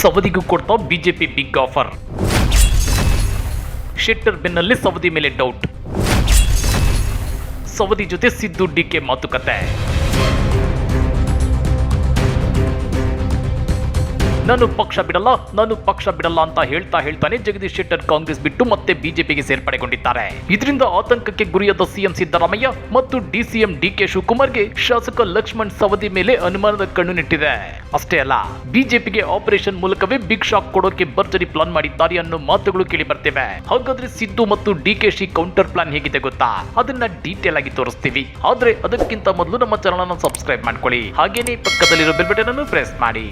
ಸವದಿಗೂ ಕೊಡ್ತಾ BJP big offer Shettar ಬೆನ್ನಲ್ಲಿ ಸವದಿ ಮೇಲೆ ಡೌಟ್ ಸವದಿ ಜೊತೆ ಸಿದ್ದು ಡಿಕೆ ಮಾತುಕತೆ. ನಾನು ಪಕ್ಷ ಬಿಡಲ್ಲ, ನಾನು ಪಕ್ಷ ಬಿಡಲ್ಲ ಅಂತ ಹೇಳ್ತಾ ಹೇಳ್ತಾನೆ ಜಗದೀಶ್ ಶೆಟ್ಟರ್ ಕಾಂಗ್ರೆಸ್ ಬಿಟ್ಟು ಮತ್ತೆ ಬಿಜೆಪಿಗೆ ಸೇರ್ಪಡೆಗೊಂಡಿದ್ದಾರೆ. ಇದರಿಂದ ಆತಂಕಕ್ಕೆ ಗುರಿಯಾದ ಸಿಎಂ ಸಿದ್ದರಾಮಯ್ಯ ಮತ್ತು ಡಿಸಿಎಂ ಡಿಕೆ ಶಿವಕುಮಾರ್ಗೆ ಶಾಸಕ ಲಕ್ಷ್ಮಣ್ ಸವದಿ ಮೇಲೆ ಅನುಮಾನದ ಕಣ್ಣು ನೆಟ್ಟಿದೆ ಅಷ್ಟೇ ಅಲ್ಲ, ಬಿಜೆಪಿಗೆ ಆಪರೇಷನ್ ಮೂಲಕವೇ ಬಿಗ್ ಶಾಕ್ ಕೊಡೋಕೆ ಭರ್ಜರಿ ಪ್ಲಾನ್ ಮಾಡಿದ್ದಾರೆ ಅನ್ನೋ ಮಾತುಗಳು ಕೇಳಿ ಬರ್ತಿವೆ. ಹಾಗಾದ್ರೆ ಸಿದ್ದು ಮತ್ತು ಡಿಕೆಶಿ ಕೌಂಟರ್ ಪ್ಲಾನ್ ಹೇಗಿದೆ ಗೊತ್ತಾ? ಅದನ್ನ ಡೀಟೇಲ್ ಆಗಿ ತೋರಿಸ್ತೀವಿ. ಆದ್ರೆ ಅದಕ್ಕಿಂತ ಮೊದಲು ನಮ್ಮ ಚಾನಲ್ ಸಬ್ಸ್ಕ್ರೈಬ್ ಮಾಡ್ಕೊಳ್ಳಿ. ಹಾಗೇನೇ ಪಕ್ಕದಲ್ಲಿರೋ ಬೆಲ್ ಬಟನ್ ಅನ್ನು ಪ್ರೆಸ್ ಮಾಡಿ.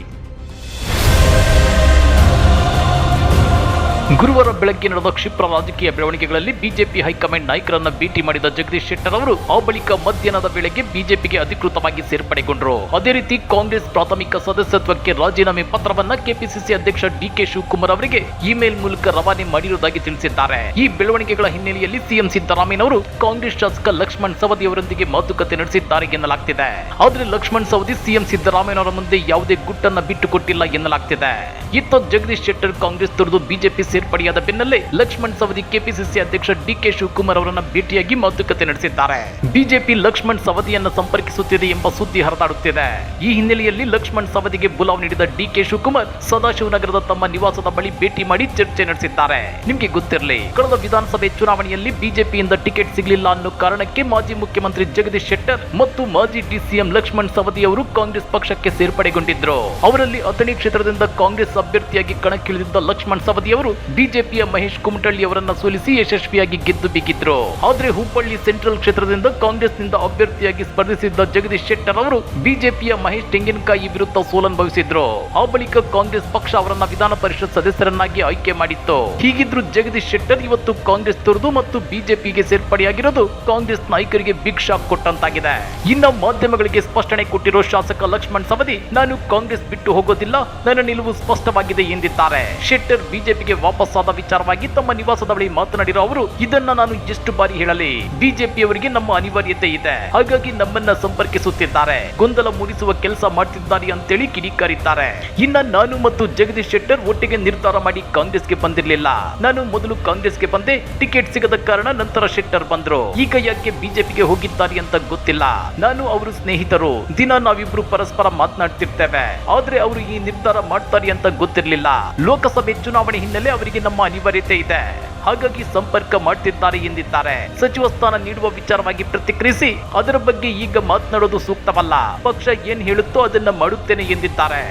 ಗುರುವಾರ ಬೆಳಗ್ಗೆ ನಡೆದ ಕ್ಷಿಪ್ರ ರಾಜಕೀಯ ಬೆಳವಣಿಗೆಗಳಲ್ಲಿ ಬಿಜೆಪಿ ಹೈಕಮಾಂಡ್ ನಾಯಕರನ್ನ ಭೇಟಿ ಮಾಡಿದ ಜಗದೀಶ್ ಶೆಟ್ಟರ್ ಅವರು, ಆ ಬಳಿಕ ಮಧ್ಯಾಹ್ನದ ವೇಳೆಗೆ ಬಿಜೆಪಿಗೆ ಅಧಿಕೃತವಾಗಿ ಸೇರ್ಪಡೆಗೊಂಡರು. ಅದೇ ರೀತಿ ಕಾಂಗ್ರೆಸ್ ಪ್ರಾಥಮಿಕ ಸದಸ್ಯತ್ವಕ್ಕೆ ರಾಜೀನಾಮೆ ಪತ್ರವನ್ನ ಕೆಪಿಸಿಸಿ ಅಧ್ಯಕ್ಷ ಡಿಕೆ ಶಿವಕುಮಾರ್ ಅವರಿಗೆ ಇಮೇಲ್ ಮೂಲಕ ರವಾನೆ ಮಾಡಿರುವುದಾಗಿ ತಿಳಿಸಿದ್ದಾರೆ. ಈ ಬೆಳವಣಿಗೆಗಳ ಹಿನ್ನೆಲೆಯಲ್ಲಿ ಸಿಎಂ ಸಿದ್ದರಾಮಯ್ಯನವರು ಕಾಂಗ್ರೆಸ್ ಶಾಸಕ ಲಕ್ಷ್ಮಣ್ ಸವದಿ ಅವರೊಂದಿಗೆ ಮಾತುಕತೆ ನಡೆಸಿದ್ದಾರೆ ಎನ್ನಲಾಗ್ತಿದೆ. ಆದ್ರೆ ಲಕ್ಷ್ಮಣ್ ಸವದಿ ಸಿಎಂ ಸಿದ್ದರಾಮಯ್ಯನವರ ಮುಂದೆ ಯಾವುದೇ ಗುಟ್ಟನ್ನ ಬಿಟ್ಟುಕೊಟ್ಟಿಲ್ಲ ಎನ್ನಲಾಗ್ತಿದೆ. ಇತ್ತ ಜಗದೀಶ್ ಶೆಟ್ಟರ್ ಕಾಂಗ್ರೆಸ್ ತೊರೆದು ಬಿಜೆಪಿ ಸೇರ್ಪಡೆಯಾದ ಬೆನ್ನಲ್ಲೇ ಲಕ್ಷ್ಮಣ್ ಸವದಿ ಕೆಪಿಸಿಸಿ ಅಧ್ಯಕ್ಷ ಡಿಕೆ ಶಿವಕುಮಾರ್ ಅವರನ್ನ ಭೇಟಿಯಾಗಿ ಮಾತುಕತೆ ನಡೆಸಿದ್ದಾರೆ. ಬಿಜೆಪಿ ಲಕ್ಷ್ಮಣ್ ಸವದಿಯನ್ನ ಸಂಪರ್ಕಿಸುತ್ತಿದೆ ಎಂಬ ಸುದ್ದಿ ಹರಿದಾಡುತ್ತಿದೆ. ಈ ಹಿನ್ನೆಲೆಯಲ್ಲಿ ಲಕ್ಷ್ಮಣ್ ಸವದಿಗೆ ಬುಲಾವ್ ನೀಡಿದ ಡಿಕೆ ಶಿವಕುಮಾರ್ ಸದಾಶಿವನಗರದ ತಮ್ಮ ನಿವಾಸದ ಬಳಿ ಭೇಟಿ ಮಾಡಿ ಚರ್ಚೆ ನಡೆಸಿದ್ದಾರೆ. ನಿಮಗೆ ಗೊತ್ತಿರಲಿ, ಕಳೆದ ವಿಧಾನಸಭೆ ಚುನಾವಣೆಯಲ್ಲಿ ಬಿಜೆಪಿಯಿಂದ ಟಿಕೆಟ್ ಸಿಗಲಿಲ್ಲ ಅನ್ನೋ ಕಾರಣಕ್ಕೆ ಮಾಜಿ ಮುಖ್ಯಮಂತ್ರಿ ಜಗದೀಶ್ ಶೆಟ್ಟರ್ ಮತ್ತು ಮಾಜಿ ಡಿಸಿಎಂ ಲಕ್ಷ್ಮಣ್ ಸವದಿ ಅವರು ಕಾಂಗ್ರೆಸ್ ಪಕ್ಷಕ್ಕೆ ಸೇರ್ಪಡೆಗೊಂಡಿದ್ರು. ಅವರಲ್ಲಿ ಅಥಣಿ ಕ್ಷೇತ್ರದಿಂದ ಕಾಂಗ್ರೆಸ್ ಅಭ್ಯರ್ಥಿಯಾಗಿ ಕಣಕ್ಕಿಳಿದಿದ್ದ ಲಕ್ಷ್ಮಣ್ ಸವದಿ ಅವರು ಬಿಜೆಪಿಯ ಮಹೇಶ್ ಕುಮಟಳ್ಳಿ ಅವರನ್ನ ಸೋಲಿಸಿ ಯಶಸ್ವಿಯಾಗಿ ಗೆದ್ದು ಬಿಗಿದ್ರು. ಆದ್ರೆ ಹುಬ್ಬಳ್ಳಿ ಸೆಂಟ್ರಲ್ ಕ್ಷೇತ್ರದಿಂದ ಕಾಂಗ್ರೆಸ್ನಿಂದ ಅಭ್ಯರ್ಥಿಯಾಗಿ ಸ್ಪರ್ಧಿಸಿದ್ದ ಜಗದೀಶ್ ಶೆಟ್ಟರ್ ಅವರು ಬಿಜೆಪಿಯ ಮಹೇಶ್ ತೆಂಗಿನಕಾಯಿ ವಿರುದ್ಧ ಸೋಲನುಭವಿಸಿದ್ರು. ಆ ಬಳಿಕ ಕಾಂಗ್ರೆಸ್ ಪಕ್ಷ ಅವರನ್ನ ವಿಧಾನ ಪರಿಷತ್ ಸದಸ್ಯರನ್ನಾಗಿ ಆಯ್ಕೆ ಮಾಡಿತ್ತು. ಹೀಗಿದ್ರು ಜಗದೀಶ್ ಶೆಟ್ಟರ್ ಇವತ್ತು ಕಾಂಗ್ರೆಸ್ ತೊರೆದು ಮತ್ತು ಬಿಜೆಪಿಗೆ ಸೇರ್ಪಡೆಯಾಗಿರೋದು ಕಾಂಗ್ರೆಸ್ ನಾಯಕರಿಗೆ ಬಿಗ್ ಶಾಕ್ ಕೊಟ್ಟಂತಾಗಿದೆ. ಇನ್ನ ಮಾಧ್ಯಮಗಳಿಗೆ ಸ್ಪಷ್ಟನೆ ಕೊಟ್ಟಿರೋ ಶಾಸಕ ಲಕ್ಷ್ಮಣ್ ಸವದಿ, ನಾನು ಕಾಂಗ್ರೆಸ್ ಬಿಟ್ಟು ಹೋಗೋದಿಲ್ಲ, ನನ್ನ ನಿಲುವು ಸ್ಪಷ್ಟವಾಗಿದೆ ಎಂದಿದ್ದಾರೆ. ಶೆಟ್ಟರ್ ಬಿಜೆಪಿಗೆ ವಾಪಸ್ಸಾದ ವಿಚಾರವಾಗಿ ತಮ್ಮ ನಿವಾಸದ ಬಳಿ ಮಾತನಾಡಿರೋ ಅವರು, ಇದನ್ನ ನಾನು ಎಷ್ಟು ಬಾರಿ ಹೇಳಲಿ? ಬಿಜೆಪಿ ಅವರಿಗೆ ನಮ್ಮ ಅನಿವಾರ್ಯತೆ ಇದೆ. ಹಾಗಾಗಿ ನಮ್ಮನ್ನ ಸಂಪರ್ಕಿಸುತ್ತಿದ್ದಾರೆ. ಗೊಂದಲ ಮೂಡಿಸುವ ಕೆಲಸ ಮಾಡ್ತಿದ್ದಾರೆ ಅಂತೇಳಿ ಕಿಡಿಕಾರಿದ್ದಾರೆ. ಇನ್ನ ನಾನು ಮತ್ತು ಜಗದೀಶ್ ಶೆಟ್ಟರ್ ಒಟ್ಟಿಗೆ ನಿರ್ಧಾರ ಮಾಡಿ ಕಾಂಗ್ರೆಸ್ಗೆ ಬಂದಿರಲಿಲ್ಲ. ನಾನು ಮೊದಲು ಕಾಂಗ್ರೆಸ್ಗೆ ಬಂದೆ, ಟಿಕೆಟ್ ಸಿಗದ ಕಾರಣ ನಂತರ ಶೆಟ್ಟರ್ ಬಂದ್ರು. ಈಗ ಯಾಕೆ ಬಿಜೆಪಿಗೆ ಹೋಗಿದ್ದಾರೆ ಅಂತ ಗೊತ್ತಿಲ್ಲ. ನಾನು ಅವರು ಸ್ನೇಹಿತರು. ದಿನ ನಾವಿಬ್ರು ಪರಸ್ಪರ ಮಾತನಾಡ್ತಿರ್ತೇವೆ. ಆದ್ರೆ ಅವರು ಈ ನಿರ್ಧಾರ ಮಾಡ್ತಾರೆ ಅಂತ ಗೊತ್ತಿರಲಿಲ್ಲ. ಲೋಕಸಭೆ ಚುನಾವಣೆ ಹಿನ್ನೆಲೆ ಅವರಿಗೆ ನಮ್ಮ ಅನಿವಾರ್ಯತೆ ಇದೆ. ಹಾಗಾಗಿ ಸಂಪರ್ಕ ಮಾಡ್ತಿದ್ದಾರೆ ಎಂದಿದ್ದಾರೆ. ಸಚಿವ ಸ್ಥಾನ ನೀಡುವ ವಿಚಾರವಾಗಿ ಪ್ರತಿಕ್ರಿಯಿಸಿ, ಅದರ ಬಗ್ಗೆ ಈಗ ಮಾತನಾಡೋದು ಸೂಕ್ತವಲ್ಲ. ಪಕ್ಷ ಏನ್ ಹೇಳುತ್ತೋ ಅದನ್ನ ಮಾಡುತ್ತೇನೆ ಎಂದಿದ್ದಾರೆ.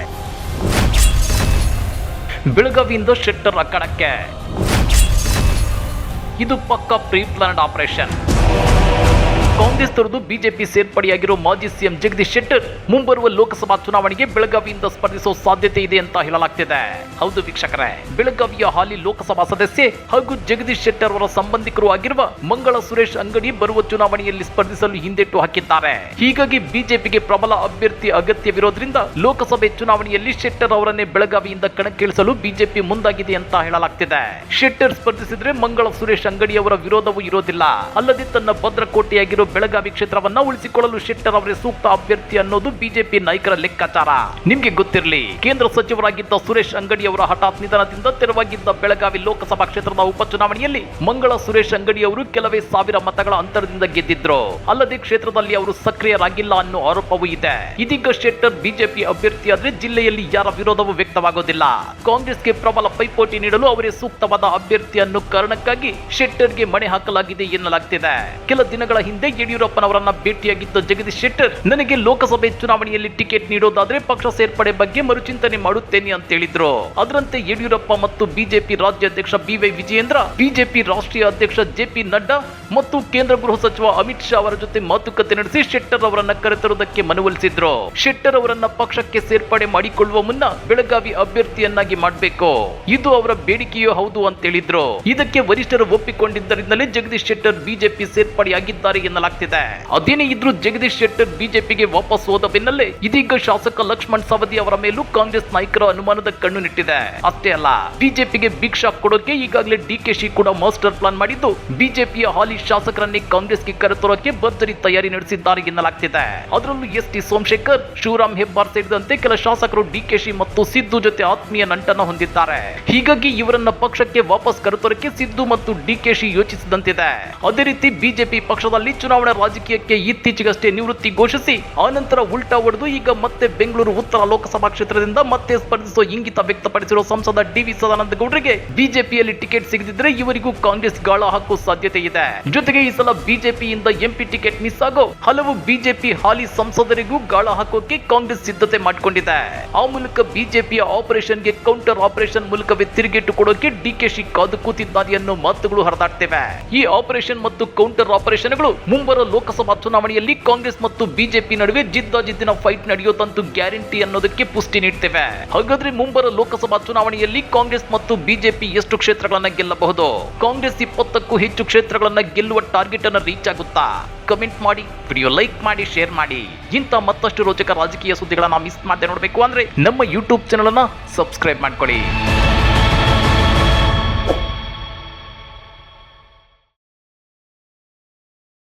ಬೆಳಗಾವಿಯಿಂದ ಶೆಟ್ಟರ್ ಅಕ್ಕಣಕ್ಕೆ. ಇದು ಪಕ್ಕ ಪ್ರೀ ಪ್ಲಾನ್ಡ್ ಆಪರೇಷನ್. ಕಾಂಗ್ರೆಸ್ ತೊರೆದು ಬಿಜೆಪಿ ಸೇರ್ಪಡೆಯಾಗಿರೋ ಮಾಜಿ ಸಿಎಂ ಜಗದೀಶ್ ಶೆಟ್ಟರ್ ಮುಂಬರುವ ಲೋಕಸಭಾ ಚುನಾವಣೆಗೆ ಬೆಳಗಾವಿಯಿಂದ ಸ್ಪರ್ಧಿಸುವ ಸಾಧ್ಯತೆ ಇದೆ ಅಂತ ಹೇಳಲಾಗ್ತಿದೆ. ಹೌದು ವೀಕ್ಷಕರೇ, ಬೆಳಗಾವಿಯ ಹಾಲಿ ಲೋಕಸಭಾ ಸದಸ್ಯೆ ಹಾಗೂ ಜಗದೀಶ್ ಶೆಟ್ಟರ್ ಅವರ ಸಂಬಂಧಿಕರು ಆಗಿರುವ ಮಂಗಳ ಸುರೇಶ್ ಅಂಗಡಿ ಬರುವ ಚುನಾವಣೆಯಲ್ಲಿ ಸ್ಪರ್ಧಿಸಲು ಹಿಂದೆಟ್ಟು ಹಾಕಿದ್ದಾರೆ. ಹೀಗಾಗಿ ಬಿಜೆಪಿಗೆ ಪ್ರಬಲ ಅಭ್ಯರ್ಥಿ ಅಗತ್ಯವಿರೋದ್ರಿಂದ ಲೋಕಸಭೆ ಚುನಾವಣೆಯಲ್ಲಿ ಶೆಟ್ಟರ್ ಅವರನ್ನೇ ಬೆಳಗಾವಿಯಿಂದ ಕಣಕ್ಕಿಳಿಸಲು ಬಿಜೆಪಿ ಮುಂದಾಗಿದೆ ಅಂತ ಹೇಳಲಾಗ್ತಿದೆ. ಶೆಟ್ಟರ್ ಸ್ಪರ್ಧಿಸಿದ್ರೆ ಮಂಗಳ ಸುರೇಶ್ ಅಂಗಡಿ ಅವರ ವಿರೋಧವೂ ಇರೋದಿಲ್ಲ. ಅಲ್ಲದೆ ತನ್ನ ಭದ್ರಕೋಟೆಯಾಗಿರೋ ಬೆಳಗಾವಿ ಕ್ಷೇತ್ರವನ್ನ ಉಳಿಸಿಕೊಳ್ಳಲು ಶೆಟ್ಟರ್ ಅವರೇ ಸೂಕ್ತ ಅಭ್ಯರ್ಥಿ ಅನ್ನೋದು ಬಿಜೆಪಿ ನಾಯಕರ ಲೆಕ್ಕಾಚಾರ. ನಿಮ್ಗೆ ಗೊತ್ತಿರಲಿ, ಕೇಂದ್ರ ಸಚಿವರಾಗಿದ್ದ ಸುರೇಶ್ ಅಂಗಡಿ ಅವರ ಹಠಾತ್ ನಿಧನದಿಂದ ತೆರವಾಗಿದ್ದ ಬೆಳಗಾವಿ ಲೋಕಸಭಾ ಕ್ಷೇತ್ರದ ಉಪಚುನಾವಣೆಯಲ್ಲಿ ಮಂಗಳ ಸುರೇಶ್ ಅಂಗಡಿ ಅವರು ಕೆಲವೇ ಸಾವಿರ ಮತಗಳ ಅಂತರದಿಂದ ಗೆದ್ದಿದ್ರು. ಅಲ್ಲದೆ ಕ್ಷೇತ್ರದಲ್ಲಿ ಅವರು ಸಕ್ರಿಯರಾಗಿಲ್ಲ ಅನ್ನೋ ಆರೋಪವೂ ಇದೆ. ಇದೀಗ ಶೆಟ್ಟರ್ ಬಿಜೆಪಿ ಅಭ್ಯರ್ಥಿಯಾದ್ರೆ ಜಿಲ್ಲೆಯಲ್ಲಿ ಯಾರ ವಿರೋಧವೂ ವ್ಯಕ್ತವಾಗೋದಿಲ್ಲ. ಕಾಂಗ್ರೆಸ್ಗೆ ಪ್ರಬಲ ಪೈಪೋಟಿ ನೀಡಲು ಅವರೇ ಸೂಕ್ತವಾದ ಅಭ್ಯರ್ಥಿ ಅನ್ನೋ ಕಾರಣಕ್ಕಾಗಿ ಶೆಟ್ಟರ್ಗೆ ಮಣೆ ಹಾಕಲಾಗಿದೆ ಎನ್ನಲಾಗ್ತಿದೆ. ಕೆಲ ದಿನಗಳ ಹಿಂದೆ ಯಡಿಯೂರಪ್ಪನವರನ್ನ ಭೇಟಿಯಾಗಿದ್ದ ಜಗದೀಶ್ ಶೆಟ್ಟರ್, ನನಗೆ ಲೋಕಸಭೆ ಚುನಾವಣೆಯಲ್ಲಿ ಟಿಕೆಟ್ ನೀಡೋದಾದ್ರೆ ಪಕ್ಷ ಸೇರ್ಪಡೆ ಬಗ್ಗೆ ಮರುಚಿಂತನೆ ಮಾಡುತ್ತೇನೆ ಅಂತ ಹೇಳಿದ್ರು. ಅದರಂತೆ ಯಡಿಯೂರಪ್ಪ ಮತ್ತು ಬಿಜೆಪಿ ರಾಜ್ಯಾಧ್ಯಕ್ಷ ಬಿವೈ ವಿಜಯೇಂದ್ರ, ಬಿಜೆಪಿ ರಾಷ್ಟ್ರೀಯ ಅಧ್ಯಕ್ಷ ಜೆಪಿ ನಡ್ಡಾ ಮತ್ತು ಕೇಂದ್ರ ಗೃಹ ಸಚಿವ ಅಮಿತ್ ಶಾ ಅವರ ಜೊತೆ ಮಾತುಕತೆ ನಡೆಸಿ ಶೆಟ್ಟರ್ ಅವರನ್ನ ಕರೆತರುವುದಕ್ಕೆ ಮನವೊಲಿಸಿದ್ರು. ಶೆಟ್ಟರ್ ಅವರನ್ನ ಪಕ್ಷಕ್ಕೆ ಸೇರ್ಪಡೆ ಮಾಡಿಕೊಳ್ಳುವ ಮುನ್ನ ಬೆಳಗಾವಿ ಅಭ್ಯರ್ಥಿಯನ್ನಾಗಿ ಮಾಡಬೇಕು. ಇದು ಅವರ ಬೇಡಿಕೆಯೂ ಹೌದು ಅಂತ ಹೇಳಿದ್ರು. ಇದಕ್ಕೆ ವರಿಷ್ಠರು ಒಪ್ಪಿಕೊಂಡಿದ್ದರಿಂದಲೇ ಜಗದೀಶ್ ಶೆಟ್ಟರ್ ಬಿಜೆಪಿ ಸೇರ್ಪಡೆಯಾಗಿದ್ದಾರೆ ಎನ್ನಲಾಗಿದೆ. ಎನ್ನಲಾಗ್ತಿದೆ ಅದೇನೇ ಇದ್ರು ಜಗದೀಶ್ ಶೆಟ್ಟರ್ ಬಿಜೆಪಿಗೆ ವಾಪಸ್ ಹೋದ ಬೆನ್ನಲ್ಲೇ ಇದೀಗ ಶಾಸಕ ಲಕ್ಷ್ಮಣ್ ಸವದಿ ಅವರ ಮೇಲೂ ಕಾಂಗ್ರೆಸ್ ನಾಯಕರ ಅನುಮಾನದ ಕಣ್ಣು ನಿಟ್ಟಿದೆ. ಅಷ್ಟೇ ಅಲ್ಲ, ಬಿಜೆಪಿಗೆ ಬಿಗ್ ಶಾಕ್ ಕೊಡೋಕೆ ಈಗಾಗಲೇ ಡಿಕೆಶಿ ಕೂಡ ಮಾಸ್ಟರ್ ಪ್ಲಾನ್ ಮಾಡಿದ್ದು ಬಿಜೆಪಿಯ ಹಾಲಿ ಶಾಸಕರನ್ನೇ ಕಾಂಗ್ರೆಸ್ಗೆ ಕರೆತರೋಕೆ ಭರ್ಜರಿ ತಯಾರಿ ನಡೆಸಿದ್ದಾರೆ ಎನ್ನಲಾಗ್ತಿದೆ. ಅದರಲ್ಲೂ ಎಸ್ ಟಿ ಸೋಮಶೇಖರ್, ಶಿವರಾಮ್ ಹೆಬ್ಬಾರ್ ಸೇರಿದಂತೆ ಕೆಲ ಶಾಸಕರು ಡಿಕೆಶಿ ಮತ್ತು ಸಿದ್ದು ಜೊತೆ ಆತ್ಮೀಯ ನಂಟನ್ನ ಹೊಂದಿದ್ದಾರೆ. ಹೀಗಾಗಿ ಇವರನ್ನ ಪಕ್ಷಕ್ಕೆ ವಾಪಸ್ ಕರೆತರೋಕೆ ಸಿದ್ದು ಮತ್ತು ಡಿಕೆಶಿ ಯೋಚಿಸಿದಂತಿದೆ. ಅದೇ ರೀತಿ ಬಿಜೆಪಿ ಪಕ್ಷದಲ್ಲಿ ಚುನಾವಣಾ ರಾಜಕೀಯಕ್ಕೆ ಇತ್ತೀಚೆಗಷ್ಟೇ ನಿವೃತ್ತಿ ಘೋಷಿಸಿ ಆನಂತರ ಉಲ್ಟಾ ಹೊಡೆದು ಈಗ ಮತ್ತೆ ಬೆಂಗಳೂರು ಉತ್ತರ ಲೋಕಸಭಾ ಕ್ಷೇತ್ರದಿಂದ ಮತ್ತೆ ಸ್ಪರ್ಧಿಸುವ ಇಂಗಿತ ವ್ಯಕ್ತಪಡಿಸಿರುವ ಸಂಸದ ಡಿ ವಿ ಸದಾನಂದ ಗೌಡರಿಗೆ ಬಿಜೆಪಿಯಲ್ಲಿ ಟಿಕೆಟ್ ಸಿಗದಿದ್ರೆ ಇವರಿಗೂ ಕಾಂಗ್ರೆಸ್ ಗಾಳ ಹಾಕುವ ಸಾಧ್ಯತೆ ಇದೆ. ಜೊತೆಗೆ ಈ ಸಲ ಬಿಜೆಪಿಯಿಂದ ಎಂಪಿ ಟಿಕೆಟ್ ಮಿಸ್ ಆಗೋ ಹಲವು ಬಿಜೆಪಿ ಹಾಲಿ ಸಂಸದರಿಗೂ ಗಾಳ ಹಾಕೋಕೆ ಕಾಂಗ್ರೆಸ್ ಸಿದ್ಧತೆ ಮಾಡಿಕೊಂಡಿದೆ. ಆ ಮೂಲಕ ಬಿಜೆಪಿಯ ಆಪರೇಷನ್ಗೆ ಕೌಂಟರ್ ಆಪರೇಷನ್ ಮೂಲಕವೇ ತಿರುಗೇಟು ಕೊಡೋಕೆ ಡಿಕೆಶಿ ಕಾದು ಕೂತಿದ್ದಾರೆ ಅನ್ನೋ ಮಾತುಗಳು ಹರಿದಾಡ್ತಿವೆ. ಈ ಆಪರೇಷನ್ ಮತ್ತು ಕೌಂಟರ್ ಆಪರೇಷನ್ಗಳು ಮುಂಬರುವ ಲೋಕಸಭಾ ಚುನಾವಣೆಯಲ್ಲಿ ಕಾಂಗ್ರೆಸ್ ಮತ್ತು ಬಿಜೆಪಿ ನಡುವೆ ಜಿದ್ದಾಜಿದ್ದಿನ ಫೈಟ್ ನಡೆಯೋದಂತೂ ಗ್ಯಾರಂಟಿ ಅನ್ನೋದಕ್ಕೆ ಪುಷ್ಟಿ ನೀಡ್ತೇವೆ. ಹಾಗಾದ್ರೆ ಮುಂಬರುವ ಲೋಕಸಭಾ ಚುನಾವಣೆಯಲ್ಲಿ ಕಾಂಗ್ರೆಸ್ ಮತ್ತು ಬಿಜೆಪಿ ಎಷ್ಟು ಕ್ಷೇತ್ರಗಳನ್ನ ಗೆಲ್ಲಬಹುದು? ಕಾಂಗ್ರೆಸ್ ಇಪ್ಪತ್ತಕ್ಕೂ ಹೆಚ್ಚು ಕ್ಷೇತ್ರಗಳನ್ನ ಗೆಲ್ಲುವ ಟಾರ್ಗೆಟ್ ಅನ್ನು ರೀಚ್ ಆಗುತ್ತಾ? ಕಮೆಂಟ್ ಮಾಡಿ ವಿಡಿಯೋ ಲೈಕ್ ಮಾಡಿ ಶೇರ್ ಮಾಡಿ. ಇಂಥ ಮತ್ತಷ್ಟು ರೋಚಕ ರಾಜಕೀಯ ಸುದ್ದಿಗಳನ್ನ ಮಿಸ್ ಮಾಡದೆ ನೋಡಬೇಕು ಅಂದ್ರೆ ನಮ್ಮ ಯೂಟ್ಯೂಬ್ ಚಾನಲ್ ಅನ್ನ ಸಬ್ಸ್ಕ್ರೈಬ್ ಮಾಡ್ಕೊಳ್ಳಿ.